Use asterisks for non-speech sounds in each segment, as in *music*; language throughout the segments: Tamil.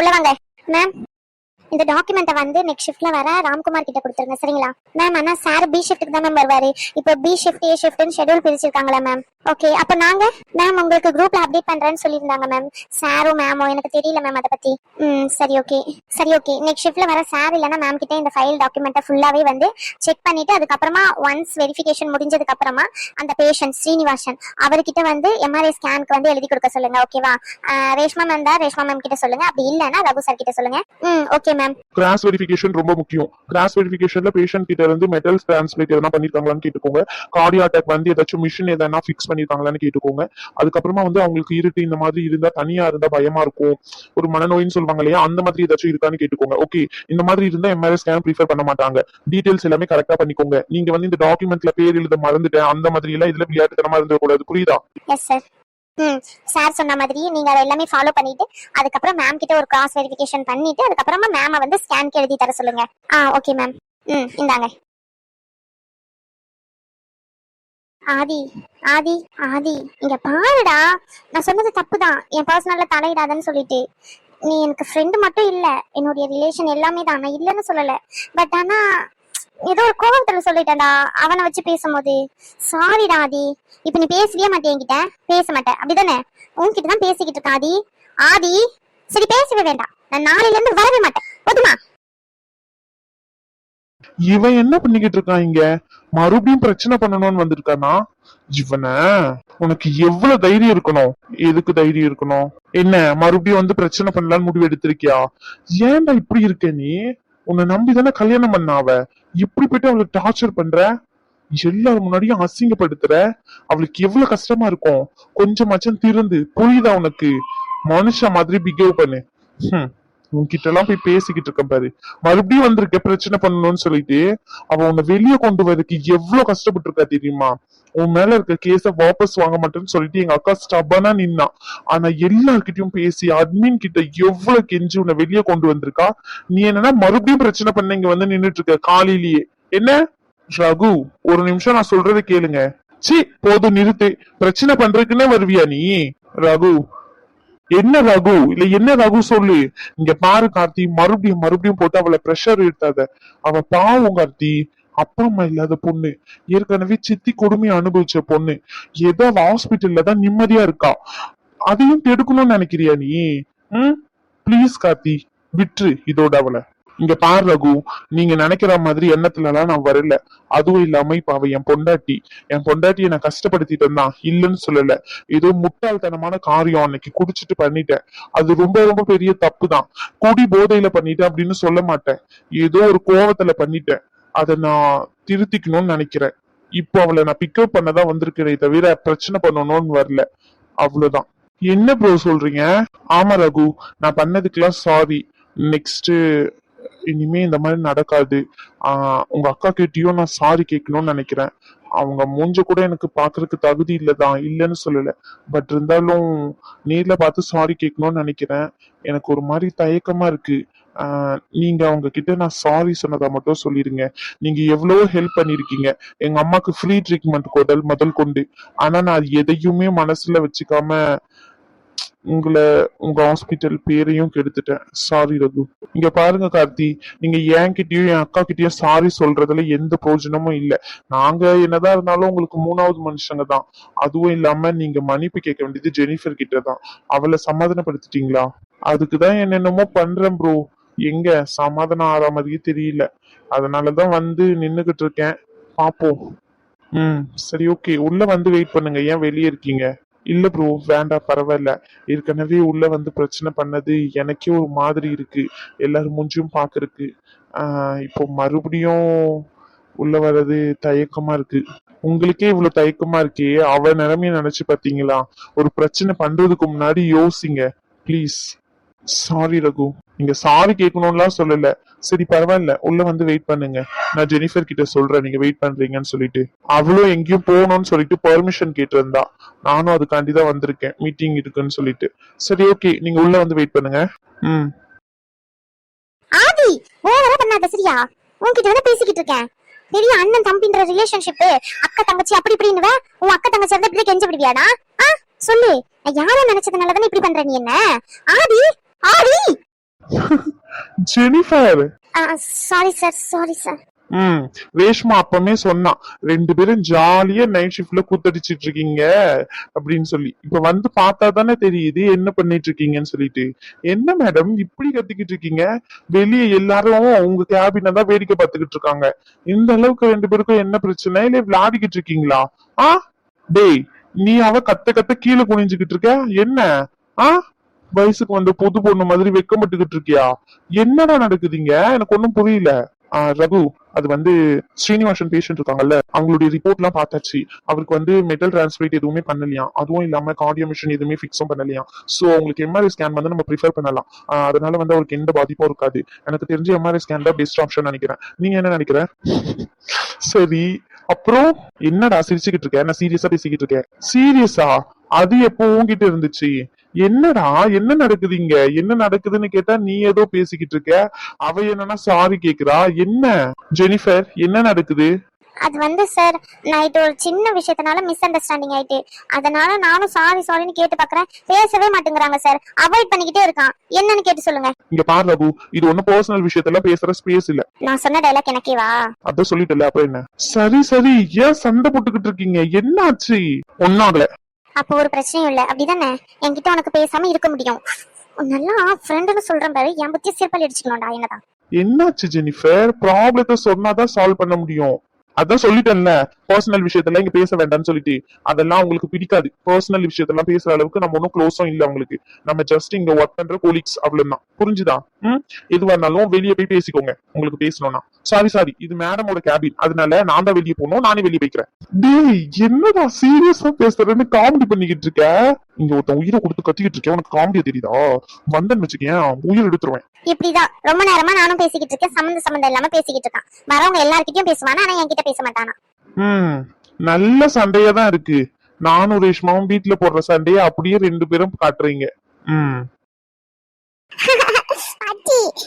உள்ள வாங்க. மேம் இந்த டாக்குமெண்ட்டை வந்து நெக்ஸ்ட் ஷிஃப்ட்ல வர ராம்குமார் கிட்ட கொடுத்துருங்க சரிங்களா? மேம் ஆனா சார் பி ஷிஃப்ட்டுக்கு தான் மேம் வருவாரு. இப்போ பி ஷிஃப்ட் ஏ ஷிஃப்ட்னு ஷெட்யூல் பிரிச்சிருக்காங்களா மேம் ஓகே அப்போ நாங்க மேம் உங்களுக்கு குரூப்ல அப்டேட் பண்றேன்னு சொல்லியிருந்தாங்க மேம் சாரும் மேமோ எனக்கு தெரியல மேம் அதை பத்தி. ம் சரி ஓகே சரி ஓகே நெக்ஸ்ட் ஷிஃப்ட்ல வர சார் இல்லைன்னா மேம் கிட்ட இந்த ஃபைல் டாக்குமெண்ட்டை ஃபுல்லாவே வந்து செக் பண்ணிட்டு அதுக்கப்புறமா ஒன்ஸ் வெரிஃபிகேஷன் முடிஞ்சதுக்கு அப்புறமா அந்த பேஷண்ட் ஸ்ரீனிவாசன் அவர்கிட்ட வந்து எம்ஆர்ஐ ஸ்கேனுக்கு வந்து எழுதி கொடுக்க சொல்லுங்க ஓகேவா ரேஷ்மா மேம் தான் ரேஷ்மா மேம் கிட்ட சொல்லுங்க. அப்படி இல்லைன்னா ரகு சார் கிட்ட சொல்லுங்க. ம் ஓகே மேம் கிராஸ் வெரிஃபிகேஷன் ரொம்ப முக்கியம். கிராஸ் வெரிஃபிகேஷன்ல பேஷண்ட் கிட்ட இருந்து மெட்டல்ஸ் டிரான்ஸ்லேட் எதனா பண்ணிருக்காங்களான்னு கேட்டுக்கோங்க. கார்டியா அட்டாக் வந்து ஏதாச்சும் மிஷின் எதனா ஃபிக்ஸ் பண்ணிருக்காங்களான்னு கேட்டுக்கோங்க. அதுக்கப்புறமா வந்து அவங்களுக்கு இருட்டு இந்த மாதிரி இருந்தா தனியா இருந்தா பயமா இருக்கும். ஒரு மனநோயின்னு சொல்லுவாங்க இல்லையா அந்த மாதிரி ஏதாச்சும் இருக்கான்னு கேட்டுக்கோங்க. ஓகே இந்த மாதிரி இருந்தா எம்ஆர்ஐ ஸ்கேன் ப்ரிஃபர் பண்ண மாட்டாங்க. டீடைல்ஸ் எல்லாமே கரெக்டா பண்ணிக்கோங்க. நீங்க வந்து இந்த டாக்குமெண்ட்ல பேர் எழுத மறந்துட்டேன் அந்த மாதிரி எல்லாம் இதுல விளையாட்டுத்தனமா இருந்தக்கூடாது புரியுதா? ம் சார் சொன்ன மாதிரி நீங்க அதை எல்லாமே ஃபாலோ பண்ணிட்டு அதுக்கப்புறம் மேம் கிட்ட ஒரு கிராஸ் வெரிஃபிகேஷன் பண்ணிட்டு அதுக்கப்புறமா மேம வந்து ஸ்கேன் எழுதி தர சொல்லுங்க. ஆ ஓகே மேம் ம் இந்தாங்க. ஆதி ஆதி ஆதி இங்க பாருடா. நான் சொன்னது தப்பு தான் என் பர்சனல்ல தலையிடாதன்னு சொல்லிட்டு. நீ எனக்கு ஃப்ரெண்டு மட்டும் இல்ல. என்னுடைய ரிலேஷன் எல்லாமே தான். நான் இல்லைன்னு சொல்லலை. பட் ஆனா ஏதோ ஒரு கோபத்துல சொல்லிட்டேன்டா. அவனை வச்சு பேசும்போது சாரிடா ஆதி. இப்ப நீ பேசவே மாட்டேன் என்கிட்ட? பேச மாட்டேன். அப்படிதானே? உன்கிட்ட தான் பேசிக்கிட்டு இருக்கேன் ஆதி. ஆதி சரி பேசவே வேண்டாம். நான் நாளையில இருந்து வரவே மாட்டேன். போதுமா? இவன் என்ன பண்ணிக்கிட்டு இருக்கான் இங்க? மறுபடியும் பிரச்சனை பண்ணணும்னு வந்திருக்கானா? இவன உனக்கு எவ்வளவு தைரியம் இருக்கணும்? எதுக்கு தைரியம் இருக்கணும்? என்ன மறுபடியும் வந்து பிரச்சனை பண்ணலாம்னு முடிவு எடுத்திருக்கியா? ஏன்டா இப்படி இருக்க நீ? உன்னை நம்பி தானே கல்யாணம் பண்ண அவ? இப்படி போயிட்டு அவளை டார்ச்சர் பண்ற? எல்லாரும் முன்னாடியும் அசிங்கப்படுத்துற? அவளுக்கு எவ்வளவு கஷ்டமா இருக்கும்? கொஞ்சமாச்சும் திருந்து புரியுதா உனக்கு? மனுஷ மாதிரி பிஹேவ் பண்ணு. உன்கிட்ட எல்லாம் போய் பேசிக்கிட்டு இருக்கேன் பாரு. மறுபடியும் வந்திருக்க பிரச்சனை பண்ணணும்னு சொல்லிட்டு அவ உன்னை வெளியே கொண்டு வரதுக்கு எவ்வளவு கஷ்டப்பட்டு இருக்கா தெரியுமா? உன் மேல இருக்க கேஸ வாபஸ் வாங்க மாட்டேன்னு சொல்லிட்டு எங்க அக்கா ஸ்டபனா நின்னா. ஆனா எல்லார்கிட்டயும் பேசி அட்மின் கிட்ட எவ்வளவு கெஞ்சி உன்னை வெளியே கொண்டு வந்திருக்கா? நீ என்னன்னா மறுபடியும் பிரச்சனை பண்ண இங்க வந்து நின்னுட்டு இருக்க காலையிலேயே. என்ன? ரகு ஒரு நிமிஷம் நான் சொல்றதை கேளுங்க. சி போதும் நிறுத்து. பிரச்சனை பண்றதுக்குன்னே வருவியா நீ? ரகு. என்ன ரகு? இல்ல என்ன ரகு சொல்லு? இங்க பாரு கார்த்தி மறுபடியும் மறுபடியும் போட்டு அவளை பிரஷர் எடுத்தாத அவ பாவம் கார்த்தி. அப்பா அம்மா இல்லாத பொண்ணு. ஏற்கனவே சித்தி கொடுமையை அனுபவிச்ச பொண்ணு. ஏதோ ஹாஸ்பிட்டல்ல தான் நிம்மதியா இருக்கா. அதையும் கெடுக்கணும்னு நினைக்கிறியா நீ? ம்? ப்ளீஸ் கார்த்தி விட்டுரு இதோட அவளை. இங்க பார் ரகு நீங்க நினைக்கிற மாதிரி எண்ணத்துல எல்லாம் நான் வரல. அதுவும் இல்லாம இப்ப அவ என் பொண்டாட்டி. என் பொண்டாட்டியை நான் கஷ்டப்படுத்திட்டு இருந்தான் இல்லைன்னு சொல்லல. ஏதோ முட்டாள்தனமான காரியம் அன்னைக்கு குடிச்சிட்டு பண்ணிட்டேன். அது ரொம்ப ரொம்ப பெரிய தப்பு தான் குடி போதையில பண்ணிட்டேன் அப்படின்னு சொல்ல மாட்டேன். ஏதோ ஒரு கோவத்துல பண்ணிட்டேன். அதை நான் திருத்திக்கணும்னு நினைக்கிறேன். இப்போ அவளை நான் பிக்கப் பண்ணதான் வந்திருக்கிறே தவிர பிரச்சனை பண்ணணும்னு வரல. அவ்வளவுதான். என்ன ப்ரோ சொல்றீங்க? ஆமா ரகு நான் பண்ணதுக்கெல்லாம் சாரி நெக்ஸ்ட் இனிமே இந்த மாதிரி நடக்காது. ஆஹ் உங்க அக்கா கிட்டயும் நான் சாரி கேட்கணும்னு நினைக்கிறேன். அவங்க மூஞ்ச கூட எனக்கு பாக்குறதுக்கு தகுதி இல்லதான் இல்லைன்னு சொல்லல. பட் இருந்தாலும் நேர்ல பார்த்து சாரி கேட்கணும்னு நினைக்கிறேன். எனக்கு ஒரு மாதிரி தயக்கமா இருக்கு. நீங்க அவங்க கிட்ட நான் சாரி சொன்னதா மட்டும் சொல்லிருங்க நீங்க எவ்வளவோ ஹெல்ப் பண்ணிருக்கீங்க. எங்க அம்மாக்கு ஃப்ரீ ட்ரீட்மெண்ட் கொடல் முதல் கொண்டு. ஆனா நான் அது எதையுமே மனசுல வச்சுக்காம உங்களை உங்க ஹாஸ்பிட்டல் பேரையும் கெடுத்துட்டேன். சாரி ரகு. இங்க பாருங்க கார்த்தி. நீங்க என்கிட்டயும் என் அக்கா கிட்டயும் சாரி சொல்றதுல எந்த பிரயோஜனமும் இல்ல. நாங்க என்னதான் இருந்தாலும் உங்களுக்கு மூணாவது மனுஷங்க தான். அதுவும் இல்லாம நீங்க மன்னிப்பு கேட்க வேண்டியது ஜெனிஃபர் கிட்ட தான். அவளை சமாதானப்படுத்திட்டீங்களா? அதுக்குதான் என்னென்னமோ பண்றேன் ப்ரோ எங்க? சமாதானம் ஆற மாதிரியே தெரியல. அதனாலதான் வந்து நின்னுகிட்டு இருக்கேன். பாப்போம். ம் சரி ஓகே உள்ள வந்து வெயிட் பண்ணுங்க. ஏன் வெளியே இருக்கீங்க? இல்ல ப்ரோ வேண்டாம் பரவாயில்ல. ஏற்கனவே உள்ள வந்து பிரச்சனை பண்ணது எனக்கே ஒரு மாதிரி இருக்கு. எல்லாரும் மூஞ்சியும் பாக்குறதுக்கு ஆஹ் இப்போ மறுபடியும் உள்ள வர்றது தயக்கமா இருக்கு. உங்களுக்கே இவ்வளவு தயக்கமா இருக்கே. அவ நிலைமைய நினைச்சு பாத்தீங்களா? ஒரு பிரச்சனை பண்றதுக்கு முன்னாடி யோசிங்க. Please sorry Raghu. நீங்க சாரி கேட்கணும்லாம் சொல்லல. சரி பரவாயில்ல. உள்ள வந்து வெயிட் பண்ணுங்க. நான் ஜெனிஃபர் கிட்ட சொல்றேன். நீங்க வெயிட் பண்றீங்கன்னு சொல்லிட்டு. அவளும் எங்கேயும் போகணும்னு சொல்லிட்டு பெர்மிஷன் கேட்டிருந்தா. நானும் அதுக்காண்டி தான் வந்திருக்கேன். மீட்டிங் இருக்குன்னு சொல்லிட்டு. சரி ஓகே நீங்க உள்ள வந்து வெயிட் பண்ணுங்க. ம். ஆதி ஓவரா பண்ணாத சரியா? உன்கிட்ட வந்து பேசிக்கிட்டு இருக்கேன். பெரிய அண்ணன் தம்பின்ற ரிலேஷன்ஷிப் அக்கா தங்கச்சி அப்படி இப்படின்னு உன் அக்கா தங்கச்சி இருந்தா இப்படி கெஞ்ச விடுவியாடா சொல்லு. நான் யாரோ நினைச்சதுனால தானே இப்படி பண்ற நீ என்ன? Aadhi Aadhi Jennifer. Sorry sir sorry sir ம் ரேஷ்மா அப்பமே சொன்னான் ரெண்டு பேரும் ஜாலியா நைட் ஷிஃப்ட்ல கூத்தடிச்சிட்டு இருக்கீங்க அப்படின்னு சொல்லி. இப்ப வந்து பார்த்தா தானே தெரியுது என்ன பண்ணிட்டு இருக்கீங்கன்னு சொல்லிட்டு. என்ன மேடம் இப்படி கத்திக்கிட்டு இருக்கீங்க? வெளியே எல்லாரும் உங்க கேபினை தான் வேடிக்கை பார்த்துக்கிட்டு இருக்காங்க. இந்த அளவுக்கு ரெண்டு பேருக்கும் என்ன பிரச்சனை? இல்ல விளையாடிக்கிட்டு இருக்கீங்களா? ஆ? டேய் நீ அவ கத்த கத்த கீழே குனிஞ்சுக்கிட்டு இருக்க? என்ன? ஆ? வயசுக்கு வந்த புது பொண்ணு மாதிரி வெக்கப்பட்டுக்கிட்டு இருக்கியா? என்னடா நடக்குதுங்க? எனக்கு ஒண்ணும் புரியல. ரகு அது வந்து ஸ்ரீனிவாசன் பேஷண்ட் இருக்காங்கல்ல அவங்களுடைய ரிப்போர்ட் எல்லாம் பார்த்தாச்சு. அவருக்கு வந்து மெட்டல் டிரான்ஸ்பிளேட் எதுவுமே பண்ணலையா? அதுவும் இல்லாம கார்டியோ மிஷின் எதுவுமே ஃபிக்ஸும் பண்ணலையா? சோ உங்களுக்கு எம்ஆர்ஐ ஸ்கேன் வந்து நம்ம ப்ரிஃபர் பண்ணலாம். அதனால வந்து அவருக்கு எந்த பாதிப்பும் இருக்காது. எனக்கு தெரிஞ்ச எம்ஆர்ஐ ஸ்கேன் தான் பெஸ்ட் ஆப்ஷன் நினைக்கிறேன். நீங்க என்ன நினைக்கிற சரி அப்புறம் என்னடா சிரிச்சுக்கிட்டு இருக்கேன் நான் சீரியஸா பேசிக்கிட்டு இருக்கேன் சீரியஸா அது எப்போ உங்ககிட்ட இருந்துச்சு? என்னடா? என்ன நடக்குது இங்க? என்ன நடக்குதுன்னு கேட்டா நீ ஏதோ பேசிக்கிட்டு இருக்க. அவ என்னன்னா சாரி கேக்குறா. என்ன? ஜெனிஃபர் என்ன நடக்குது? அது வந்து சார் நைட் ஒரு சின்ன விஷயத்தினால மிஸ் அண்டர்ஸ்டாண்டிங் ஆயிட்டு. அதனால நானும் சாரி சாரின்னு கேட்டு பாக்குறேன். பேசவே மாட்டேங்கிறாங்க சார் அவாய்ட் பண்ணிக்கிட்டே இருக்கான். என்னன்னு கேட்டு சொல்லுங்க. இங்க பாரு ரகு இது ஒன்னும் பர்சனல் விஷயத்தெல்லாம் பேசுற ஸ்பேஸ் இல்ல. நான் சொன்ன டைலாக் எனக்கேவா அதான் சொல்லிட்டல அப்புறம் என்ன? சரி சரி ஏன் சண்டை போட்டுக்கிட்டு இருக்கீங்க? என்ன ஆச்சு ஒன்னும் ஆகல. அப்போ ஒரு பிரச்சனையும் இல்ல. அப்படிதானே? என்கிட்ட உனக்கு பேசாம இருக்க முடியும். நல்லா ஃப்ரெண்டுன்னு சொல்றேன் பாரு. என் பத்தி சிறப்பால் அடிச்சுக்கணும்டா என்னதான். என்னாச்சு ஜெனிஃபர் ப்ராப்ளத்தை சொன்னாதான் சால்வ் பண்ண முடியும். அதான் சொல்லிட்டேன்ல பர்சனல் விஷயத்தெல்லாம் இங்க பேச வேண்டாம்னு சொல்லிட்டு. அதெல்லாம் உங்களுக்கு பிடிக்காது. பர்சனல் விஷயத்தெல்லாம் பேசுற அளவுக்கு நம்ம ஒன்றும் க்ளோஸும் இல்லை உங்களுக்கு நம்ம ஜஸ்ட் இங்க ஒர்க் பண்ற கோலிக்ஸ் அவ்வளவுதான். புரிஞ்சுதா? ம்? எதுவா இருந்தாலும் வெளியே போய் பேசிக்கோங்க உங்களுக்கு பேசணும்னா. சாரி சாரி இது மேடமோட கேபின் அதனால நான் தான் வெளியே போகணும் நானே வெளியே போய்க்கிறேன். டேய் என்னடா சீரியஸா பேசுறேன்னு காமெடி பண்ணிக்கிட்டு இருக்க? இங்க ஒருத்தன் உயிரை கொடுத்து கத்திக்கிட்டு இருக்கேன். உனக்கு காமெடியா தெரியுதா? வந்தேன்னு வச்சுக்கேன் உயிர் எடுத்துருவேன். இப்படிதான். ரொம்ப நேரமா நானும் பேசிக்கிட்டு இருக்கேன். சம்மந்த சம்மந்தம் இல்லாம பேசிக்கிட்டு இருக்கான். வரவங்க எல்லார்கிட்டயும் பேசுவானா? ஆனா என்கிட்ட பேச மாட்டானா? ம். நல்ல சண்டையா தான் இருக்கு. நானும் ரேஷ்மாவும் வீட்ல போடுற சண்டையை அப்படியே ரெண்டு பேரும் காட்டுறீங்க. ம். அத்தி *laughs*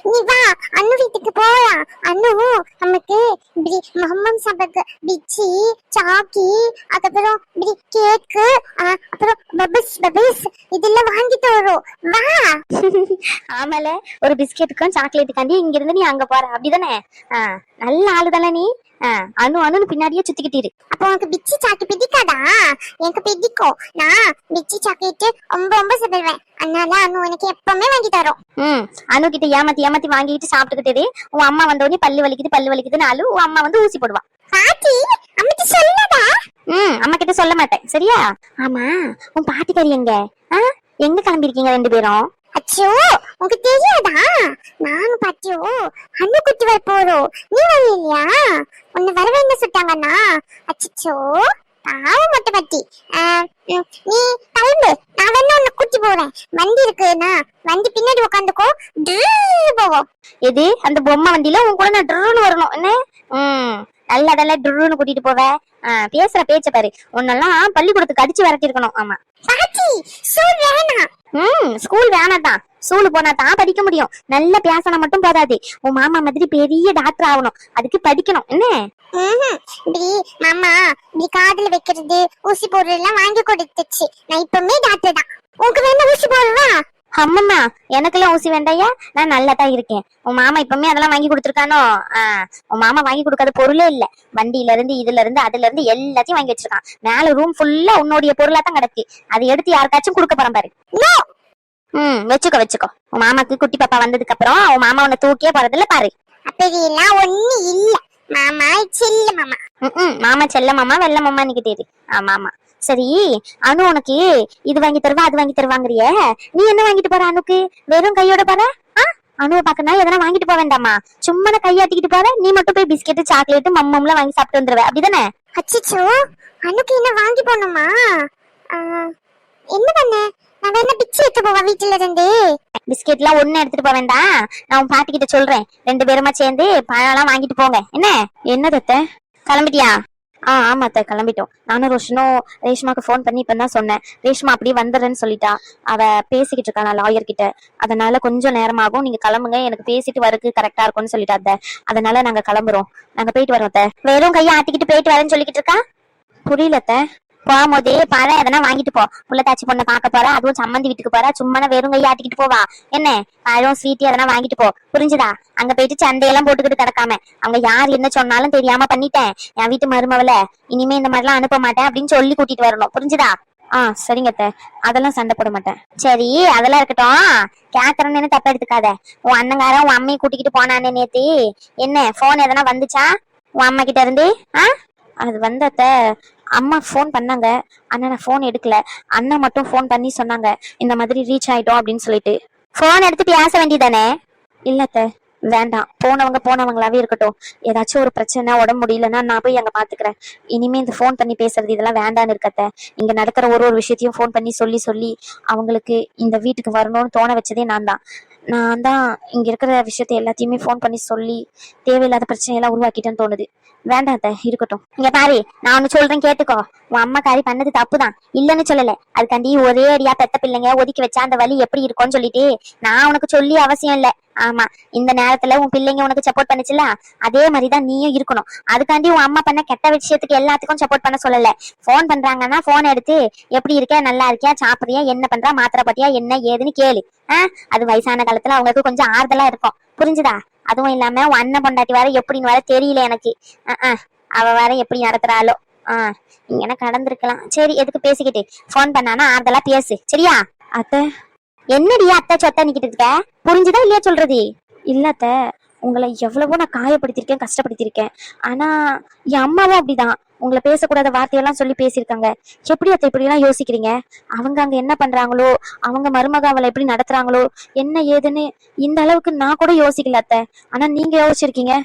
நீ வா அண்ணு வீட்டுக்கு போலாம். அண்ணு நமக்கு இப்படி சபக்கு பிச்சி சாக்கி அதுக்கப்புறம் இப்படி கேக்கு அப்புறம் பபிஸ் பபிஸ் இதெல்லாம் வாங்கிட்டு வரும் வா. ஆமால ஒரு பிஸ்கெட்டுக்கும் சாக்லேட்டுக்காண்டி இங்க இருந்து நீ அங்க போற. அப்படிதானே? ஆ, நல்ல ஆளு தானே நீ? அணு அணுன்னு பின்னாடியே சுத்திக்கிட்டு இரு. அப்போ உனக்கு பிச்சி சாக்கு பிடிக்காதா? எனக்கு பிடிக்கும். நான் பிச்சி சாக்லேட் ரொம்ப ரொம்ப சாப்பிடுவேன் அதனால அனு எனக்கு எப்பவுமே வாங்கி தரும். ம் அனு கிட்ட ஏமாத்தி ஏமாத்தி வாங்கிட்டு சாப்பிட்டுக்கிட்டு. உன் அம்மா வந்த உடனே பல்லு வலிக்குது பல்லு வலிக்குதுன்னு அழு. உன் அம்மா வந்து ஊசி போடுவா. பாட்டி அம்மிட்ட சொல்லடா. ம் அம்மா கிட்ட சொல்ல மாட்டேன். சரியா? ஆமா. உன் பாட்டிக்காரி எங்க? எங்க கிளம்பிருக்கீங்க ரெண்டு பேரும்? அச்சோ உனக்கு தெரியாதா? நானும் பாத்தியோ அண்ணு குட்டி வர போறோம் நீ வரலையா? உன்னை வரவே என்ன சுட்டாங்கண்ணா அச்சோ பாவம் மொட்டை பட்டி நீ கிளம்பு. நான் வேணா உன்னை கூட்டி போறேன். வண்டி இருக்குண்ணா. வண்டி பின்னாடி உட்காந்துக்கோ போவோம். எது? அந்த பொம்மை வண்டியில உன் கூட நான் ட்ரூன்னு வரணும். என்ன? ம். நல்ல நல்ல ட்ருன்னு கூட்டிட்டு போவ. பேசுற பேச்ச பாரு. உன்னெல்லாம் பள்ளிக்கூடத்துக்கு அடிச்சு விரட்டி இருக்கணும் ஆமா. பாட்டி ஸ்கூல் வேணாம். ம் ஸ்கூல் போனா தான் படிக்க முடியும். நல்ல பேசணும் மட்டும் போதாது. உன் மாமா மாதிரி பெரிய டாக்டர் ஆகணும். அதுக்கு படிக்கணும். என்ன? இப்படி மாமா இப்படி காதுல வைக்கிறது ஊசி போடுறது எல்லாம் வாங்கி கொடுத்துச்சு. நான் இப்பவுமே டாக்டர் தான். உனக்கு வேணா ஊசி போடுவா அம்மம்மா எனக்கெல்லாம் ஊசி வேண்டாயா? நான் நல்லா தான் இருக்கேன். உன் மாமா இப்பவுமே அதெல்லாம் வாங்கி கொடுத்துருக்கானோ? ஆஹ் உன் மாமா வாங்கி கொடுக்காத பொருளே இல்ல. வண்டியில இருந்து இதுல இருந்து அதுல இருந்து எல்லாத்தையும் வாங்கி வச்சிருக்கான். மேல ரூம் ஃபுல்லா உன்னுடைய பொருளா தான் கிடக்கு. அதை எடுத்து யாருக்காச்சும் கொடுக்க போறேன் பாரு. ம் வச்சுக்கோ வச்சுக்கோ. உன் மாமாக்கு குட்டி பாப்பா வந்ததுக்கு அப்புறம் உன் மாமா உன்னை தூக்கியே போறதில்ல பாரு. அப்படியெல்லாம் ஒண்ணு இல்ல. மாமா செல்ல மாமா. மாமா செல்ல மாமா வெள்ள மாமா நிக்கிட்டே ஆமா ஆமா சரி அனு உனக்கு இது வாங்கி தருவா அது வாங்கி தருவாங்கறிய? நீ என்ன வாங்கிட்டு போற அனுக்கு? வெறும் கையோட போற? ஆ? அனுவை பாக்கனா எதனா வாங்கிட்டு போக வேண்டாமா? சும்மா கையாட்டிக்கிட்டு போற? நீ மட்டும் போய் பிஸ்கெட் சாக்லேட் மம்மம்லாம் வாங்கி சாப்பிட்டு வந்துருவ. அப்படிதானே? அச்சிச்சோ அனுக்கு என்ன வாங்கி போகணுமா? என்ன பண்ண? நான் வேணா பிச்சு எடுத்து போவா வீட்டுல இருந்து. பிஸ்கெட்லாம் ஒண்ணு எடுத்துட்டு போக வேண்டாம். நான் பாட்டி கிட்ட சொல்றேன். ரெண்டு பேருமா சேர்ந்து பழம்லாம் வாங்கிட்டு போங்க. என்ன? என்ன தத்த? கிளம்பிட்டியா? ஆ ஆமா அத்தை கிளம்பிட்டோம். நானும் ரோஷனும் ரேஷ்மாக்கு ஃபோன் பண்ணி இப்போ தான் சொன்னேன். ரேஷ்மா அப்படியே வந்துடுறேன்னு சொல்லிட்டா. அவ பேசிக்கிட்டு இருக்கா நான் லாயர் கிட்ட. அதனால கொஞ்சம் நேரமாகும் நீங்க கிளம்புங்க. எனக்கு பேசிட்டு வரக்கு கரெக்டா இருக்கும்னு சொல்லிட்டா அத்தை. அதனால நாங்க கிளம்புறோம். நாங்க போயிட்டு வரோம் அத்தை. வெறும் கையை ஆட்டிக்கிட்டு போயிட்டு வரேன்னு சொல்லிக்கிட்டு இருக்கா? புரியல அத்தை. போகும்போது பழம் எதனா வாங்கிட்டு போ. புள்ளத்தாச்சி பொண்ணை பார்க்க போற. அதுவும் சம்மந்தி வீட்டுக்கு போற. சும்மா வெறும் கையை ஆட்டிக்கிட்டு போவா. என்ன? பழம் ஸ்வீட் எதனா வாங்கிட்டு போ. புரிஞ்சுதா? அங்க போயிட்டு சண்டையெல்லாம் போட்டுக்கிட்டு கிடக்காம. அவங்க யார் என்ன சொன்னாலும் தெரியாம பண்ணிட்டேன். என் வீட்டு மருமவள இனிமே இந்த மாதிரிலாம் அனுப்ப மாட்டேன் அப்படின்னு சொல்லி கூட்டிட்டு வரணும். புரிஞ்சுதா? ஆ சரிங்க அத்தை. அதெல்லாம் சண்டை போட மாட்டேன். சரி அதெல்லாம் இருக்கட்டும். கேக்குறேன்னு தப்ப எடுத்துக்காத. உன் அண்ணங்காரன் உன் அம்மையை கூட்டிக்கிட்டு போனானே நேத்தி. என்ன போன் எதனா வந்துச்சா? உன் அம்மா கிட்ட இருந்து? ஆ? அது வந்தத்த அத்தை அம்மா ஃபோன் பண்ணாங்க. ஆனா நான் ஃபோன் எடுக்கல. அண்ணா மட்டும் ஃபோன் பண்ணி சொன்னாங்க. இந்த மாதிரி ரீச் ஆயிட்டோம் அப்படின்னு சொல்லிட்டு. ஃபோன் எடுத்துட்டு ஏச வேண்டியதானே? இல்லத்த வேண்டாம். போனவங்க போனவங்களாவே இருக்கட்டும். ஏதாச்சும் ஒரு பிரச்சனை உடம்பு முடியலன்னா நான் போய் அங்க பாத்துக்கிறேன். இனிமே இந்த ஃபோன் பண்ணி பேசுறது இதெல்லாம் வேண்டான்னு இருக்கத்த இங்க நடக்கிற ஒரு ஒரு விஷயத்தையும் ஃபோன் பண்ணி சொல்லி சொல்லி அவங்களுக்கு இந்த வீட்டுக்கு வரணும்னு தோண வச்சதே நான் தான் நான் தான் இங்க இருக்கிற விஷயத்தை எல்லாத்தையுமே ஃபோன் பண்ணி சொல்லி தேவையில்லாத பிரச்சனையெல்லாம் உருவாக்கிட்டேன்னு தோணுது. வேண்டாம் அத்தை இருக்கட்டும். இங்க பாரு நான் ஒண்ணு சொல்றேன் கேட்டுக்கோ. உன் அம்மா காரி பண்ணது தப்பு தான் இல்லைன்னு சொல்லல. அதுக்காண்டி ஒரே அடியா பெத்த பிள்ளைங்க ஒதுக்கி வச்சா அந்த வலி எப்படி இருக்கும்னு சொல்லிட்டு நான் உனக்கு சொல்லி அவசியம் இல்லை. ஆமா இந்த நேரத்துல உன் பிள்ளைங்க உனக்கு சப்போர்ட் பண்ணுச்சுல அதே மாதிரிதான் நீயும் இருக்கணும். அதுக்காண்டி உன் அம்மா பண்ண கெட்ட விஷயத்துக்கு எல்லாத்துக்கும் சப்போர்ட் பண்ண சொல்லல. ஃபோன் பண்றாங்கன்னா ஃபோன் எடுத்து எப்படி இருக்க? நல்லா இருக்கியா? சாப்பிடுறியா? என்ன பண்றா? மாத்திரை பத்தியா என்ன ஏதுன்னு கேளு. ஆஹ் அது வயசான காலத்துல அவங்களுக்கு கொஞ்சம் ஆறுதலா இருக்கும். புரிஞ்சுதா? அதுவும் இல்லாம உன் அண்ணன் பொண்டாட்டி வேற எப்படின்னு வேற தெரியல எனக்கு. அஹ் அவ வேற எப்படி நடத்துறாளோ? ஆஹ் இங்க கடந்திருக்கலாம். சரி எதுக்கு பேசிக்கிட்டு? போன் பண்ணானா ஆறுதலா பேசு. சரியா? அத்தை என்னடி அத்தை சொத்த நிக்கிட்டு இருக்க? புரிஞ்சுதா இல்லையா சொல்றது? இல்ல உங்களை எவ்வளவோ நான் காயப்படுத்திருக்கேன் கஷ்டப்படுத்திருக்கேன் ஆனா என் அம்மாவும் அப்படிதான். உங்களை பேசக்கூடாத வார்த்தையெல்லாம் சொல்லி பேசியிருக்காங்க. எப்படி அத்தை இப்படி எல்லாம் யோசிக்கிறீங்க? அவங்க அங்க என்ன பண்றாங்களோ? அவங்க மருமக அவளை எப்படி நடத்துறாங்களோ? என்ன ஏதுன்னு இந்த அளவுக்கு நான் கூட யோசிக்கல அத்தை. ஆனா நீங்க யோசிச்சிருக்கீங்க.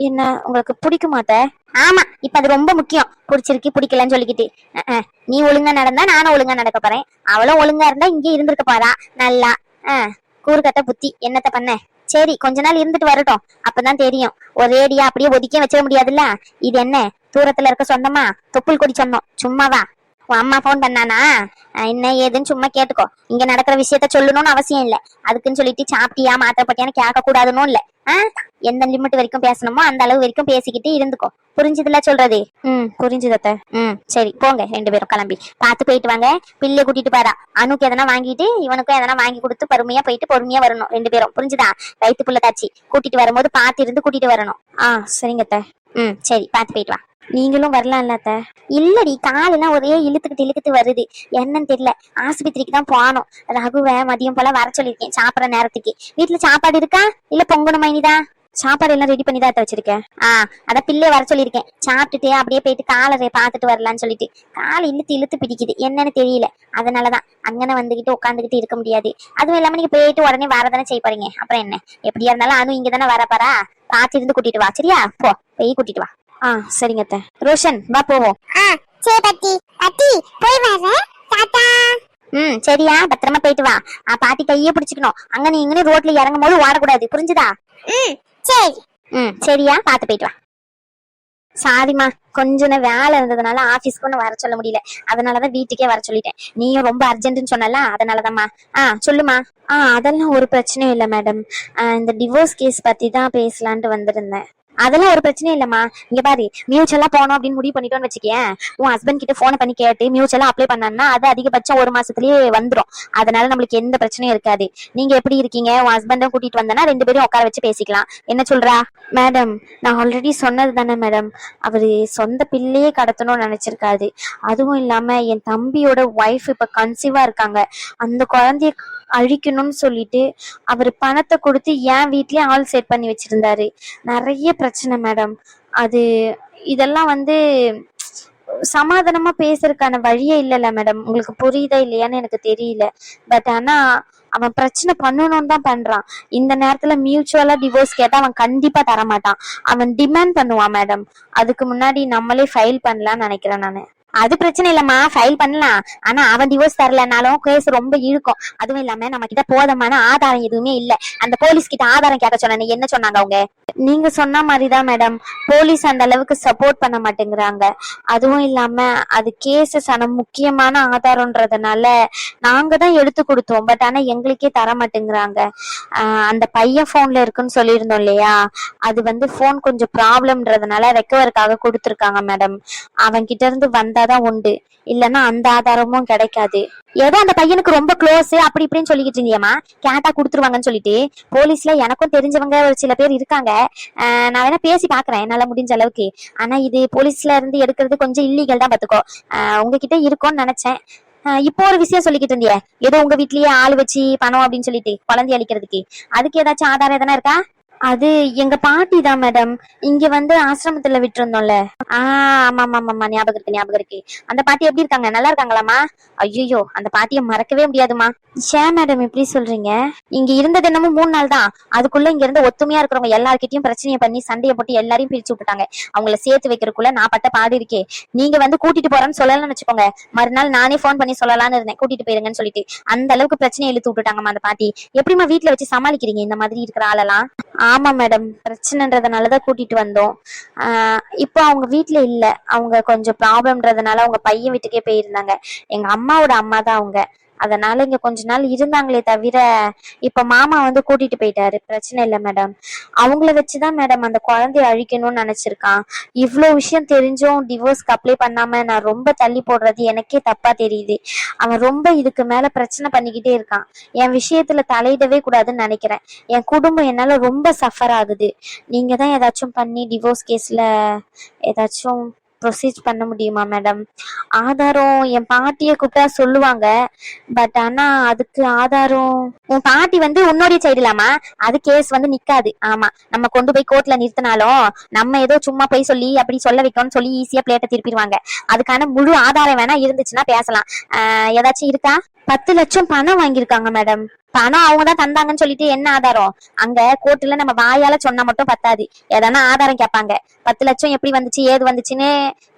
என்ன உங்களுக்கு பிடிக்குமா அத்தை? ஆமா இப்ப அது ரொம்ப முக்கியம். பிடிச்சிருக்கு பிடிக்கலன்னு சொல்லிக்கிட்டு. அஹ், நீ ஒழுங்கா நடந்தா நானும் ஒழுங்கா நடக்க போறேன். அவளும் ஒழுங்கா இருந்தா இங்கே இருந்திருக்க பாரா நல்லா ஆஹ் கூறுகட்ட புத்தி என்னத்த பண்ண? சரி கொஞ்ச நாள் இருந்துட்டு வரட்டும். அப்பதான் தெரியும். ஒரேடியா அப்படியே ஒதுக்கே வச்சிட முடியாதுல்ல? இது என்ன? தூரத்துல இருக்க சொந்தமா? தொப்புள் கொடி சொன்னோம் சும்மாவா உன் அம்மா ஃபோன் பண்ணானா? என்ன ஏதுன்னு சும்மா கேட்டுக்கோ. இங்க நடக்கிற விஷயத்த சொல்லணும்னு அவசியம் இல்ல. அதுக்குன்னு சொல்லிட்டு சாப்பிட்டியா மாத்திரப்பட்டியான்னு கேட்க கூடாதுன்னு இல்ல. எந்த லிமிட் வரைக்கும் பேசணுமோ அந்த அளவு வரைக்கும் பேசிக்கிட்டு இருந்துக்கோ. புரிஞ்சதுல சொல்றது? ம் புரிஞ்சுதத்த ம் சரி போங்க ரெண்டு பேரும் கிளம்பி. பார்த்து போயிட்டு வாங்க. பிள்ளைய கூட்டிட்டு பாரா அனுக்கு எதனா வாங்கிட்டு இவனுக்கும் எதனா வாங்கி கொடுத்து பொறுமையா போயிட்டு பொறுமையா வரணும் ரெண்டு பேரும். புரிஞ்சுதா? வயிற்று புள்ள தாச்சி கூட்டிட்டு வரும்போது பார்த்து இருந்து கூட்டிட்டு வரணும். ஆ சரிங்கத்த ம் சரி பார்த்து போயிட்டு வா. நீங்களும் வரலாம்ல அத்தை. இல்லடி காலெல்லாம் ஒரே இழுத்துக்கிட்டு இழுத்துட்டு வருது. என்னன்னு தெரியல. ஆஸ்பத்திரிக்கு தான் போனோம். ரகுவை மதியம் போல வர சொல்லியிருக்கேன் சாப்பிட்ற நேரத்துக்கு. வீட்டுல சாப்பாடு இருக்கா? இல்ல பொங்கணுமா இனிதான் சாப்பாடு எல்லாம் ரெடி பண்ணி தான் வச்சிருக்கேன் ஆ அத பிள்ளைய வர சொல்லியிருக்கேன். சாப்பிட்டுட்டு அப்படியே போயிட்டு காலரை பார்த்துட்டு வரலாம்னு சொல்லிட்டு. காலை இழுத்து இழுத்து பிடிக்குது. என்னன்னு தெரியல. அதனாலதான் அங்கன வந்துகிட்டு உட்காந்துக்கிட்டு இருக்க முடியாது. அதுவும் இல்லாம நீங்க போயிட்டு உடனே வரதானே செய்ய போறீங்க. அப்புறம் என்ன? எப்படியா இருந்தாலும் அனு இங்க தானே வரப்பாரா பார்த்து இருந்து கூட்டிட்டு வா. சரியா? போ போய் கூட்டிட்டு வா. ஆ சரிங்க அத்தை. ரோஷன் வா போவோம். ஆ சரி பத்தி பத்தி போய் வரேன் டாடா ம் சரியா. பத்திரமா போயிட்டு வா. ஆ பாட்டி கையே பிடிச்சுக்கணும். அங்க நீ இங்கன்னு ரோட்ல இறங்கும் போது ஓடக்கூடாது. புரிஞ்சுதா? ம் சரி. ம் சரியா. பார்த்து போயிட்டு வா. சாரிம்மா கொஞ்ச நேரம் வேலை இருந்ததுனால ஆபீஸ்க்கு ஒன்றும் வர சொல்ல முடியல. அதனாலதான் வீட்டுக்கே வர சொல்லிட்டேன். நீயும் ரொம்ப அர்ஜென்ட்னு சொன்னல அதனாலதாம்மா. ஆ சொல்லுமா ஆ அதெல்லாம் ஒரு பிரச்சனையும் இல்லை மேடம். இந்த டிவோர்ஸ் கேஸ் பத்தி தான் பேசலான்ட்டு வந்திருந்தேன். அதெல்லாம் ஒரு பிரச்சனையும் இல்லம்மா. இங்க பாரு மியூச்சுவலா போனோம் அப்படின்னு முடிவு பண்ணிட்டோம்னு வச்சுக்கேன் உன் ஹஸ்பண்ட் கிட்ட போன் பண்ணி கேட்டு மியூச்சுவலா அப்ளை பண்ணான்னா அது அதிகபட்சம் ஒரு மாசத்துலயே வந்துரும். அதனால நம்மளுக்கு எந்த பிரச்சனையும் இருக்காது. நீங்க எப்படி இருக்கீங்க? உன் ஹஸ்பண்டும் கூட்டிட்டு வந்தனா ரெண்டு பேரும் உட்கார வச்சு பேசிக்கலாம். என்ன சொல்றா? மேடம் நான் ஆல்ரெடி சொன்னது தானே மேடம் அவரு சொந்த பிள்ளையே கடத்தணும்னு நினைச்சிருக்காது அதுவும் இல்லாம என் தம்பியோட ஒய்ஃப் இப்ப கன்சீவா இருக்காங்க. அந்த குழந்தைய அழிக்கணும்னு சொல்லிட்டு அவர் பணத்தை கொடுத்து என் வீட்லயே ஆள் செட் பண்ணி வச்சிருந்தாரு. நிறைய பிரச்சனை மேடம் அது இதெல்லாம் வந்து சமாதானமா பேசுறதுக்கான வழியே இல்லைல்ல மேடம் உங்களுக்கு புரியுதா இல்லையான்னு எனக்கு தெரியல. பட் ஆனா அவன் பிரச்சனை பண்ணணும்னு தான் பண்றான். இந்த நேரத்துல மியூச்சுவலா டிவோர்ஸ் கேட்டா அவன் கண்டிப்பா தரமாட்டான். அவன் டிமாண்ட் பண்ணுவான் மேடம் அதுக்கு முன்னாடி நம்மளே ஃபைல் பண்ணலாம்னு நினைக்கிறேன் நானு. அது பிரச்சனை இல்லம்மா ஃபைல் பண்ணலாம். ஆனா அவன் டிவோர்ஸ் தரலனாலும் கேஸ் ரொம்ப இழுக்கும். அதுவும் இல்லாம நம்ம கிட்ட போதமான ஆதாரம் எதுவுமே இல்ல. அந்த போலீஸ் கிட்ட ஆதாரம் கேட்க சொன்ன என்ன சொன்னாங்க அவங்க? நீங்க சொன்ன மாதிரிதான் மேடம் போலீஸ் அந்த அளவுக்கு சப்போர்ட் பண்ண மாட்டேங்கிறாங்க. அதுவும் இல்லாம அது கேசஸ் ஆன முக்கியமான ஆதாரம்ன்றதுனால நாங்க தான் எடுத்து கொடுத்தோம். பட் ஆனா எங்களுக்கே தர மாட்டேங்கிறாங்க. ஆஹ் அந்த பையன் போன்ல இருக்குன்னு சொல்லியிருந்தோம் இல்லையா? அது வந்து போன் கொஞ்சம் ப்ராப்ளம்ன்றதுனால ரெக்கவருக்காக கொடுத்துருக்காங்க மேடம் அவன் கிட்ட இருந்து வந்த இருந்தாதான் உண்டு. இல்லன்னா அந்த ஆதாரமும் கிடைக்காது. ஏதோ அந்த பையனுக்கு ரொம்ப க்ளோஸ் அப்படி இப்படின்னு சொல்லிக்கிட்டு இருந்தியம்மா. கேட்டா கொடுத்துருவாங்கன்னு சொல்லிட்டு போலீஸ்ல எனக்கும் தெரிஞ்சவங்க ஒரு சில பேர் இருக்காங்க. நான் வேணா பேசி பாக்குறேன் என்னால முடிஞ்ச அளவுக்கு. ஆனா இது போலீஸ்ல இருந்து எடுக்கிறது கொஞ்சம் இல்லீகல் தான் பாத்துக்கோ உங்ககிட்ட இருக்கும்னு நினைச்சேன். ஆஹ் இப்போ ஒரு விஷயம் சொல்லிக்கிட்டு இருந்தியே. ஏதோ உங்க வீட்லயே ஆள் வச்சு பணம் அப்படின்னு சொல்லிட்டு குழந்தை அளிக்கிறதுக்கு அதுக்கு ஏதாச்சும் ஆதாரம் எதனா இருக்கா? அது எங்க பாட்டி தான் மேடம் இங்க வந்து ஆசிரமத்துல விட்டுருந்தோம்ல. ஆஹ் ஆமா ஆமா ஆமா ஞாபகம் இருக்கு ஞாபகம் இருக்கு. அந்த பாட்டி எப்படி இருக்காங்க? நல்லா இருக்காங்களாமா ஐயோ அந்த பாட்டியை மறக்கவே முடியாதுமா ஷே மேடம் எப்படி சொல்றீங்க? இங்க இருந்தது என்னமோ மூணு நாள் தான். அதுக்குள்ள இங்க இருந்து ஒத்துமையா இருக்கிறவங்க எல்லார்கிட்டயும் பிரச்சனையை பண்ணி சண்டையை போட்டு எல்லாரையும் பிரிச்சு விட்டுட்டாங்க. அவங்கள சேர்த்து வைக்கிறதுக்குள்ள நான் பட்ட பாடு இருக்கே. நீங்க வந்து கூட்டிட்டு போறேன்னு சொல்லலன்னு வச்சுக்கோங்க. மறுநாள் நானே போன் பண்ணி சொல்லலாம்னு இருந்தேன். கூட்டிட்டு போயிருங்கன்னு சொல்லிட்டு. அந்த அளவுக்கு பிரச்சனையை இழுத்து விட்டுட்டாங்கம்மா அந்த பாட்டி. எப்படிம்மா வீட்டுல வச்சு சமாளிக்கிறீங்க? இந்த மாதிரி இருக்கிற ஆளெல்லாம்? ஆமா மேடம் பிரச்சனைன்றதுனாலதான் கூட்டிட்டு வந்தோம். ஆஹ் இப்போ அவங்க வீட்ல இல்ல. அவங்க கொஞ்சம் ப்ராப்ளம்ன்றதுனால அவங்க பையன் வீட்டுக்கே போயிருந்தாங்க. எங்க அம்மாவோட அம்மா தான் அவங்க. அதனால இங்க கொஞ்ச நாள் இருந்தாங்களே தவிர இப்ப மாமா வந்து கூட்டிட்டு போயிட்டாரு. பிரச்சனை இல்ல மேடம் அவங்கள வச்சுதான் மேடம் அந்த குழந்தைய அழிக்கணும்னு நினைச்சிருக்கான். இவ்வளவு விஷயம் தெரிஞ்சும் டிவோர்ஸ்க்கு அப்ளை பண்ணாம நான் ரொம்ப தள்ளி போடுறது எனக்கே தப்பா தெரியுது. அவன் ரொம்ப இதுக்கு மேல பிரச்சனை பண்ணிக்கிட்டே இருக்கான். என் விஷயத்துல தலையிடவே கூடாதுன்னு நினைக்கிறேன். என் குடும்பம் என்னால ரொம்ப சஃபர் ஆகுது. நீங்க தான் ஏதாச்சும் பண்ணி டிவோர்ஸ் கேஸ்ல ஏதாச்சும் ப்ரொசீஜ் பண்ண முடியுமா மேடம் ஆதாரம் என் பாட்டியை கூப்பிட்டா சொல்லுவாங்க. பட் ஆனா அதுக்கு ஆதாரம்? உன் பாட்டி வந்து உன்னோடைய சைடுலாமா அது கேஸ் வந்து நிக்காது. ஆமா நம்ம கொண்டு போய் கோர்ட்ல நிறுத்தினாலும் நம்ம ஏதோ சும்மா போய் சொல்லி அப்படி சொல்ல வைக்கணும்னு சொல்லி ஈஸியா பிளேட்டை திருப்பிடுவாங்க. அதுக்கான முழு ஆதாரம் வேணா இருந்துச்சுன்னா பேசலாம். ஏதாச்சும் இருக்கா? பத்து லட்சம் பணம் வாங்கியிருக்காங்க மேடம் பணம் அவங்க தான் தந்தாங்கன்னு சொல்லிட்டு என்ன ஆதாரம்? அங்க கோர்ட்டுல நம்ம வாயால சொன்னா மட்டும் பத்தாது. எதனா ஆதாரம் கேட்பாங்க. பத்து லட்சம் எப்படி வந்துச்சு ஏது வந்துச்சுன்னு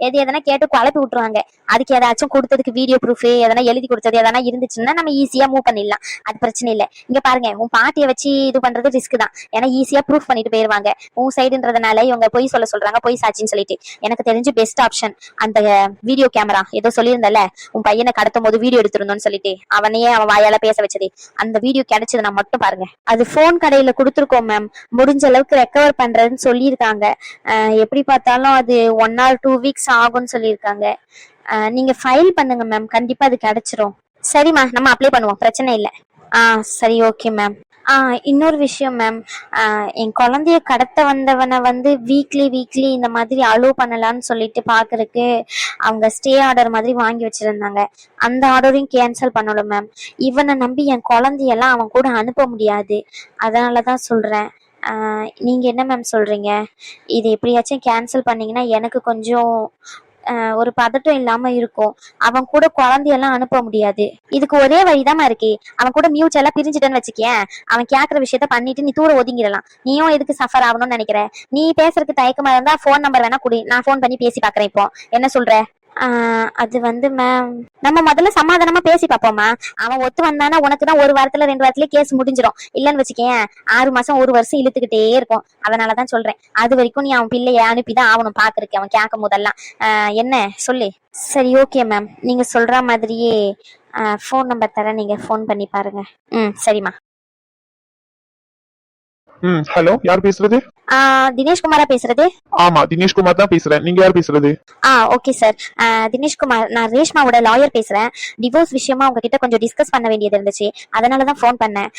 எது எதனா கேட்டு குழப்பி விட்டுருவாங்க. அதுக்கு ஏதாச்சும் கொடுத்ததுக்கு வீடியோ ப்ரூஃப் எதனா எழுதி கொடுத்தது எதனா இருந்துச்சுன்னா நம்ம ஈஸியா மூவ் பண்ணிடலாம். அது பிரச்சனை இல்ல. இங்க பாருங்க உன் பாட்டியை வச்சு இது பண்றது ரிஸ்க் தான். ஏன்னா ஈஸியா ப்ரூஃப் பண்ணிட்டு போயிருவாங்க. உன் சைடுன்றதுனால இவங்க பொய் சொல்ல சொல்றாங்க பொய் சாட்சின்னு சொல்லிட்டு. எனக்கு தெரிஞ்சு பெஸ்ட் ஆப்ஷன் அந்த வீடியோ கேமரா ஏதோ சொல்லியிருந்தல உன் பையனை கடத்தும் போது வீடியோ எடுத்திருந்தோம்னு சொல்லிட்டு. அவனையே அவன் வாயால பேச வச்சது. அந்த வீடியோ கிடைச்சதுன்னா மட்டும் பாருங்க. அது போன் கடையில கொடுத்துருக்கோம் மேம் முடிஞ்ச அளவுக்கு ரெக்கவர் பண்றதுன்னு சொல்லியிருக்காங்க. எப்படி பார்த்தாலும் அது ஒன் ஆர் டூ வீக்ஸ் ஆகும்னு சொல்லியிருக்காங்க. நீங்க ஃபைல் பண்ணுங்க மேம் கண்டிப்பா அது கிடைச்சிரும். சரிம்மா நம்ம அப்ளை பண்ணுவோம். பிரச்சனை இல்லை. ஆ சரி ஓகே மேம் இன்னொரு விஷயம் மேம் என் குழந்தைய கடத்த வந்தவனை வந்து வீக்லி வீக்லி இந்த மாதிரி அலோவ் பண்ணலான்னு சொல்லிட்டு பார்க்கறதுக்கு அவங்க ஸ்டே ஆர்டர் மாதிரி வாங்கி வச்சிருந்தாங்க. அந்த ஆர்டரையும் கேன்சல் பண்ணணும் மேம் இவனை நம்பி என் குழந்தையெல்லாம் அவன் கூட அனுப்ப முடியாது. அதனால தான் சொல்கிறேன் நீங்க என்ன மேம் சொல்றீங்க? இது எப்படியாச்சும் கேன்சல் பண்ணீங்கன்னா எனக்கு கொஞ்சம் ஒரு பதட்டம் இல்லாம இருக்கும். அவன் கூட குழந்தையெல்லாம் அனுப்ப முடியாது. இதுக்கு ஒரே வழிதாம்மா இருக்கு. அவன் கூட மியூச்சுவலா பிரிஞ்சுட்டேன்னு வச்சுக்கேன். அவன் கேக்குற விஷயத்த பண்ணிட்டு நீ தூர ஒதுங்கிடலாம். நீயும் எதுக்கு சஃபர் ஆகணும்னு நினைக்கிற? நீ பேசுறதுக்கு தயக்கமா இருந்தா ஃபோன் நம்பர் வேணா கொடு. நான் ஃபோன் பண்ணி பேசி பாக்குறேன் இப்போ. என்ன சொல்ற? அது வந்து மேம் நம்ம முதல்ல சமாதானமா பேசி பார்ப்போமா அவன் ஒத்து வந்தானா உனக்கு தான் ஒரு வாரத்துல ரெண்டு வாரத்துல கேஸ் முடிஞ்சிடும் இல்லன்னு வச்சுக்கேன் ஆறு மாசம் ஒரு வருஷம் இழுத்துக்கிட்டே இருக்கும். அதனாலதான் சொல்றேன். அது வரைக்கும் நீ அவன் பிள்ளைய அனுப்பிதான் ஆகணும் பாக்குறக்கு அவன் கேட்கும் போதெல்லாம். ஆஹ் என்ன? சொல்லு. சரி ஓகே மேம் நீங்க சொல்ற மாதிரியே ஃபோன் நம்பர் தரேன். நீங்க ஃபோன் பண்ணி பாருங்க. ம் சரிம்மா. ம் ஹலோ யார் பேசுறது? ஆஹ் தினேஷ்குமாரா பேசுறது? ஆமா தினேஷ்குமார் தான் பேசுறேன். நீங்க யார் பேசுறது? ஆ ஓகே சார் தினேஷ்குமார் நான் ரேஷ்மாவோட லாயர் பேசுறேன். டிவோர்ஸ் விஷயமா உங்ககிட்ட கொஞ்சம் டிஸ்கஸ் பண்ண வேண்டியது இருந்துச்சு. அதனால தான் ஃபோன் பண்ணேன்.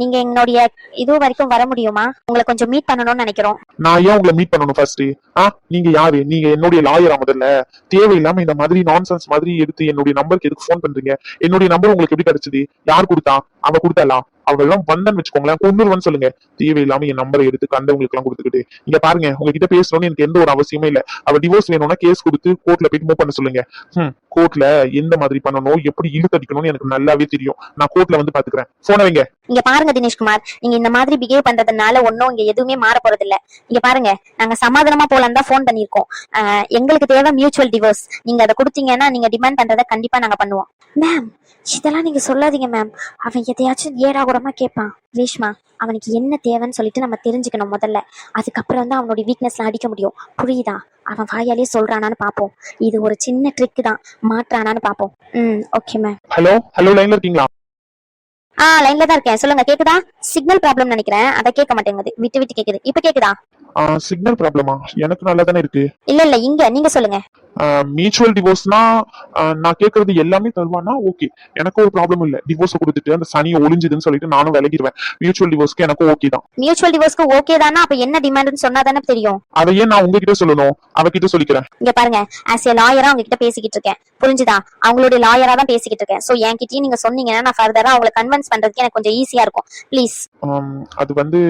நீங்க எங்களுடைய இது வரைக்கும் வர முடியுமா? உங்களை கொஞ்சம் மீட் பண்ணணும்னு நினைக்கிறோம். நான் ஏன் உங்களை மீட் பண்ணணும் ஃபர்ஸ்ட் ஆ நீங்க யாரு? நீங்க என்னுடைய லாயரா முதல்ல? தேவையில்லாம இந்த மாதிரி நான்சென்ஸ் மாதிரி எடுத்து என்னுடைய நம்பருக்கு எதுக்கு ஃபோன் பண்றீங்க? என்னுடைய நம்பர் உங்களுக்கு எப்படி கிடைச்சது? யார் கொடுத்தா? அவ கொடுத்தாளா? அவங்க எல்லாம் வச்சுக்கோங்களேன் கொண்டுருவன்னு சொல்லுங்க. தேவையில்லாம என் நம்பரை எடுத்து கண்டவங்களுக்கு எல்லாம் கொடுத்துக்கிட்டு. இங்க பாருங்க உங்ககிட்ட பேசணும்னு எனக்கு எந்த ஒரு அவசியமே இல்ல. அவ டிவோர்ஸ் வேணும்னா கேஸ் கொடுத்து கோர்ட்ல போயிட்டு மூவ் பண்ண சொல்லுங்க. ஹம் கோர்ட்ல எந்த மாதிரி பண்ணணும் எப்படி இழுத்தடிக்கணும்னு எனக்கு நல்லாவே தெரியும். நான் கோர்ட்ல வந்து பாத்துக்கிறேன். போன வைங்க. இங்க பாருங்க தினேஷ்குமார் நீங்க இந்த மாதிரி பிஹேவ் பண்றதுனால ஒன்னும் இங்க எதுவுமே மாற போறது இல்ல இங்க பாருங்க நாங்க சமாதானமா போலாம் தான் போன் பண்ணிருக்கோம் எங்களுக்கு தேவை மியூச்சுவல் டிவோர்ஸ் நீங்க அதை கொடுத்தீங்கன்னா நீங்க டிமாண்ட் பண்றதை கண்டிப்பா நாங்க பண்ணுவோம். மேம் இதெல்லாம் நீங்க சொல்லாதீங்க மேம் அவன் எதையாச்சும் ஏடா கூடமா கேட்பான் ரேஷ்மா அவனுக்கு என்ன தேவைன்னு சொல்லிட்டு நம்ம தெரிஞ்சுக்கணும் முதல்ல. அதுக்கப்புறம் தான் அவனுடைய வீக்னஸ்ல அடிக்க முடியும். புரியுதா? அவன் வாயாலே சொல்றானான்னு பாப்போம். இது ஒரு சின்ன ட்ரிக் தான். மாற்றானான்னு பாப்போம். ம் ஓகே மேம் ஹலோ ஹலோ லைன்ல இருக்கீங்களா? ஆ லைன்ல தான் இருக்கேன். சொல்லுங்க கேக்குதா? சிக்னல் ப்ராப்ளம் நினைக்கிறேன். அதை கேட்க மாட்டேங்குது. விட்டு விட்டு கேக்குது. இப்ப கேக்குதா? சிக்னல் ப்ராப்ளமா எனக்கு நல்லா தானே இருக்கு. இல்ல இல்ல இங்க நீங்க சொல்லுங்க. மியூச்சுவல் டிவோர்ஸ்னா நான் கேட்கறது எல்லாமே தருவானா? ஓகே. எனக்கு ஒரு ப்ராப்ளம் இல்ல. டிவோர்ஸ் கொடுத்துட்டு அந்த சனியை ஒளிஞ்சுதுன்னு சொல்லிட்டு நானும் விலகிடுவேன். மியூச்சுவல் டிவோர்ஸ்க்கு எனக்கு ஓகே தான். மியூச்சுவல் டிவோர்ஸ்க்கு ஓகே தானா? அப்ப என்ன டிமாண்ட்னு சொன்னா தானே தெரியும். அதை ஏன் நான் உங்ககிட்ட சொல்லணும்? அவகிட்ட சொல்லிக்கிறேன். இங்க பாருங்க. ஆஸ் ஏ லாயரா அவங்க கிட்ட பேசிக்கிட்டு இருக்கேன். புரிஞ்சுதா? அவங்களுடைய லாயரா தான் பேசிக்கிட்டு இருக்கேன். சோ என்கிட்டயும் நீங்க சொன்னீங்கன்னா நான் ஃபர்தரா அவங்களை கன்வின்ஸ் பண்றதுக்கு எனக்கு கொஞ்சம் ஈஸியா இருக்கும். ப்ளீஸ் அது வந்து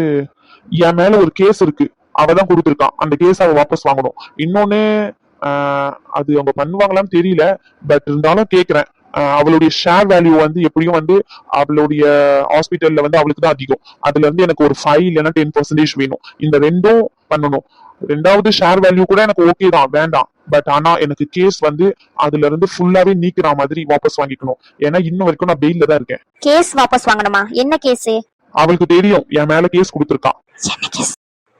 என் மேல ஒரு கேஸ் இருக்கு. அவ தான் கொடுத்துருக்கான். அந்த கேஸ் அவ வாபஸ் வாங்கணும். இன்னொன்னு அது அவங்க பண்ணுவாங்களான்னு தெரியல. பட் இருந்தாலும் கேக்குறேன். அவளுடைய ஷேர் வேல்யூ வந்து எப்படியும் வந்து அவளுடைய ஹாஸ்பிட்டல்ல வந்து அவளுக்கு தான் அதிகம். அதுல இருந்து எனக்கு ஒரு ஃபைவ் இல்லைன்னா டென் பர்சன்டேஜ் வேணும். இந்த ரெண்டும் பண்ணணும். ரெண்டாவது ஷேர் வேல்யூ கூட எனக்கு ஓகே தான். வேண்டாம். பட் ஆனா எனக்கு கேஸ் வந்து அதுல இருந்து ஃபுல்லாவே நீக்கிற மாதிரி வாபஸ் வாங்கிக்கணும். ஏன்னா இன்னும் வரைக்கும் நான் பெயில்ல தான் இருக்கேன். கேஸ் வாபஸ் வாங்கணுமா? என்ன கேஸ் அவளுக்கு தெரியும். என் மேல கேஸ் கொடுத்துருக்கான்.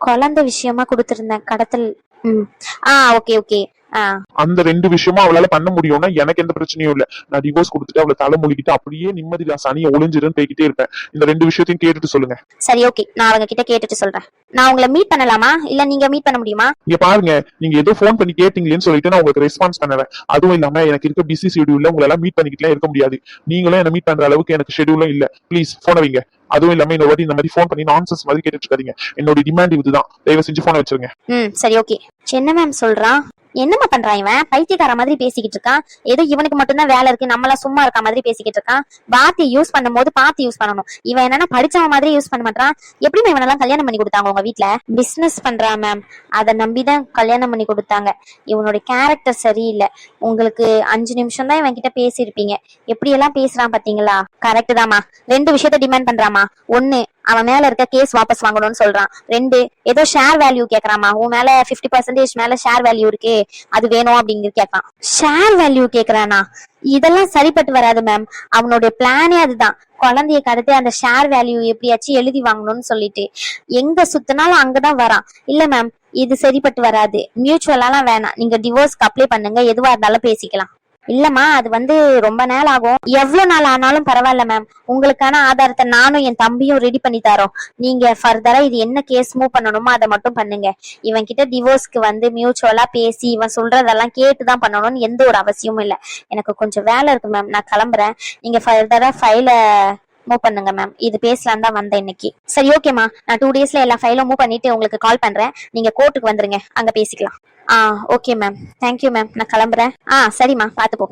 குழந்தை விஷயமா கொடுத்திருந்தேன் கடத்தல். ம். ஆ ஓகே ஓகே ஆ. அந்த ரெண்டு விஷயமும் அவளால பண்ண முடியும்னா எனக்கு எந்த பிரச்சனையும் இல்ல. நான் டிவோர்ஸ் கொடுத்துட்டு அவளை தலை மூழ்கிட்டு அப்படியே நிம்மதி நான் சனியை ஒளிஞ்சிருன்னு போய்கிட்டே இருப்பேன். இந்த ரெண்டு விஷயத்தையும் கேட்டுட்டு சொல்லுங்க. சரி ஓகே நான் அவங்க கிட்ட கேட்டுட்டு சொல்றேன். நான் உங்களை மீட் பண்ணலாமா? இல்ல நீங்க மீட் பண்ண முடியுமா? இங்க பாருங்க நீங்க ஏதோ ஃபோன் பண்ணி கேட்டீங்களேன்னு சொல்லிட்டு நான் உங்களுக்கு ரெஸ்பான்ஸ் பண்ணுவேன் அதுவும் இல்லாம எனக்கு இருக்க பிஸி ஷெடியூல்ல உங்களை எல்லாம் மீட் பண்ணிக்கிட்டுலாம் இருக்க முடியாது. நீங்களும் என்ன மீட் பண்ற அளவுக்கு எனக்கு ஷெடியூலும் இல்ல. ப்ளீஸ் போன வைங்க. அதுவும் இல்லாம இந்த வாட்டி இந்த மாதிரி ஃபோன் பண்ணி நான்சென்ஸ் மாதிரி கேட்டுட்டு இருக்காதீங்க. என்னோட டிமாண்ட் இதுதான். தயவு செஞ்சு போன வச்சிருங்க. ம் சரி ஓகே என்ன மேம் சொல்றான்? என்னம்மா பண்றான் இவன்? பைத்தியக்கார மாதிரி பேசிக்கிட்டு இருக்கான். ஏதோ இவனுக்கு மட்டும்தான் வேலை இருக்கு. நம்மளாம் சும்மா இருக்க மாதிரி பேசிக்கிட்டு இருக்கான். வார்த்தை யூஸ் பண்ணும்போது பார்த்து யூஸ் பண்ணணும். இவன் என்னன்னா படிச்சவன் மாதிரி யூஸ் பண்ண மாட்டான். எப்படி இவனெல்லாம் கல்யாணம் பண்ணி கொடுத்தாங்க உங்க வீட்டுல பிசினஸ் பண்றான் மேம் அதை நம்பிதான் கல்யாணம் பண்ணி கொடுத்தாங்க. இவனுடைய கேரக்டர் சரியில்லை. உங்களுக்கு அஞ்சு நிமிஷம் தான் இவன் கிட்ட பேசியிருப்பீங்க. எப்படி எல்லாம் பேசுறான் பாத்தீங்களா? கரெக்ட் தாமா ரெண்டு விஷயத்த டிமாண்ட் பண்றாமா ஒண்ணு அவன் மேல இருக்க கேஸ் வாபஸ் வாங்கணும்னு சொல்றான். ரெண்டு ஏதோ ஷேர் வேல்யூ கேக்குறாமா உன் மேல 50% பர்சன்டேஜ் மேல ஷேர் வேல்யூ இருக்கு. அது வேணும் அப்படிங்கிற கேட்கான் ஷேர் வேல்யூ கேக்குறானா? இதெல்லாம் சரிப்பட்டு வராது மேம் அவனுடைய பிளானே அதுதான். குழந்தைய கடத்தி அந்த ஷேர் வேல்யூ எப்படியாச்சும் எழுதி வாங்கணும்னு சொல்லிட்டு. எங்க சுத்தினாலும் அங்கதான் வரான். இல்ல மேம் இது சரிப்பட்டு வராது. மியூச்சுவலாலாம் வேணாம். நீங்க டிவோர்ஸ்க்கு அப்ளை பண்ணுங்க. எதுவா இருந்தாலும் பேசிக்கலாம். இல்லம்மா அது வந்து ரொம்ப நாள் ஆகும். எவ்வளவு நாள் ஆனாலும் பரவாயில்ல மேம் உங்களுக்கான ஆதாரத்தை நானும் என் தம்பியும் ரெடி பண்ணி தரோம். நீங்க ஃபர்தரா இது என்ன கேஸ் மூவ் பண்ணணுமோ அதை மட்டும் பண்ணுங்க. இவன் கிட்ட டிவோர்ஸ்க்கு வந்து மியூச்சுவலா பேசி இவன் சொல்றதெல்லாம் கேட்டு தான் பண்ணணும்னு எந்த ஒரு அவசியமும் இல்லை. எனக்கு கொஞ்சம் வேலை இருக்கு மேம் நான் கிளம்புறேன். நீங்க ஃபர்தரா ஃபைல மூவ் பண்ணுங்க மேம் இது பேசலாம் தான் வந்தேன் இன்னைக்கு. சரி ஓகேம்மா நான் டூ டேஸ்ல எல்லா ஃபைலும் மூவ் பண்ணிட்டு உங்களுக்கு கால் பண்றேன். நீங்க கோர்ட்டுக்கு வந்துருங்க. அங்க பேசிக்கலாம். ஆ okay ma'am thank you ma'am நான் கிளம்புறேன். ஆ சரிம்மா பார்த்து போ